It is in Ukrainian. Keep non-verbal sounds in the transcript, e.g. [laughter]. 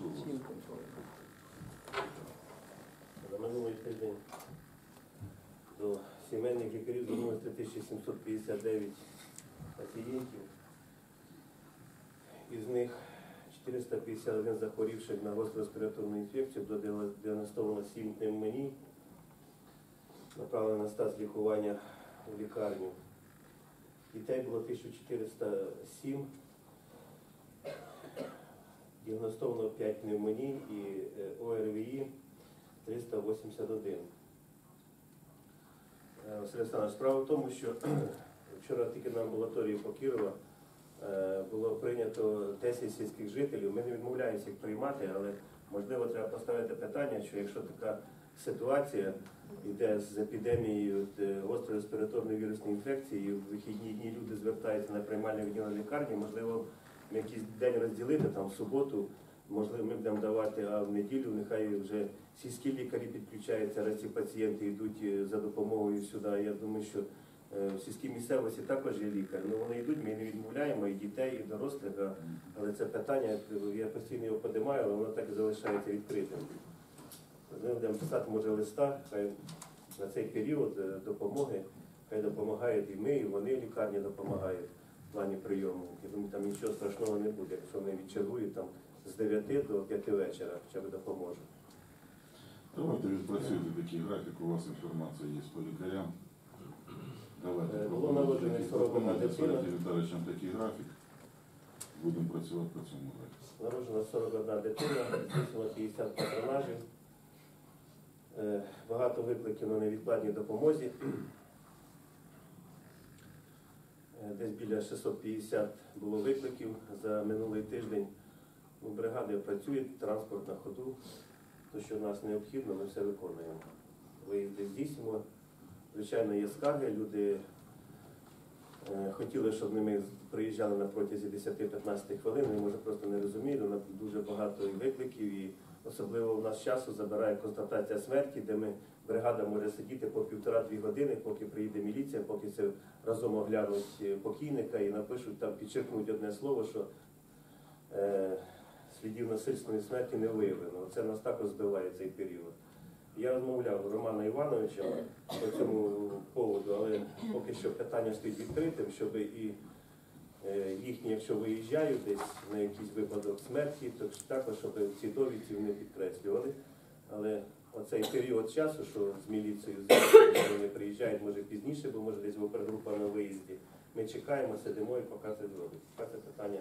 вас? Сім минулий тиждень до сімейних лікарів звернулося 3759 пацієнтів. Із них 451 захворівших на гостру респіраторну інфекцію, було діагностовано 7 пневмоній, направлено на стаз лікування в лікарню. Дітей було 1407, діагностовано 5 пневмоній і е, ОРВІ 381. Е, Василь Олександрович, справа в тому, що [clears throat] вчора тільки на амбулаторії по Кірова е, було прийнято 10 сільських жителів. Ми не відмовляємося їх приймати, але можливо треба поставити питання, що якщо така ситуація йде з епідемією гострої респіраторної вірусної інфекції, і в вихідні дні люди звертаються на приймальне відділення лікарні, можливо, якийсь день розділити там в суботу. Можливо, ми будемо давати, а в неділю нехай вже сільські лікарі підключаються, раз ці пацієнти йдуть е, за допомогою сюди. Я думаю, що е, в сільській місцевості також є лікар. Ну вони йдуть, ми не відмовляємо і дітей, і дорослих, але це питання, я постійно його подимаю, але воно так і залишається відкритим. Ми будемо писати, може, листа, хай на цей період е, допомоги, хай допомагають і ми, і вони лікарні допомагають в плані прийому. Я думаю, там нічого страшного не буде, якщо вони відчергують там з 9 до 5 вечора, хоча б допоможуть. Давайте відпрацюйте такий графік, у вас інформація є по лікарям. Давайте Е, було пропонуйте наложено такий- сорок дитина. Сергію Віталійовичем такий графік. Будемо працювати по цьому графіку. Народжена 41 дитина, здійснено 50 патронажів. Е, Багато викликів на невідкладній допомозі. Е, Десь біля 650 було викликів за минулий тиждень. Ну, Бригади працюють, транспорт на ходу. То, що нас необхідно, ми все виконуємо. Виїзди здійснюємо. Звичайно, є скарги. Люди е, хотіли, щоб ми приїжджали на протязі 10-15 хвилин. Ми може просто не розуміли. Дуже багато і викликів, особливо в нас часу забирає констатація смерті, де ми бригада може сидіти по півтора-дві години, поки приїде міліція, поки це разом оглянуть е, покійника і напишуть там, підчеркнуть одне слово, що е, слідів насильственної смерті не виявлено. Це нас також збиває цей період. Я розмовляв з Романом Івановичем по цьому поводу, але поки що питання стоїть відкритим, щоб і їхні, якщо виїжджають десь на якийсь випадок смерті, то також, щоб ці довідці вони підкреслювали. Але оцей період часу, що з міліцією вони приїжджають, може пізніше, бо може десь опергрупа на виїзді. Ми чекаємо, сидимо і поки це це питання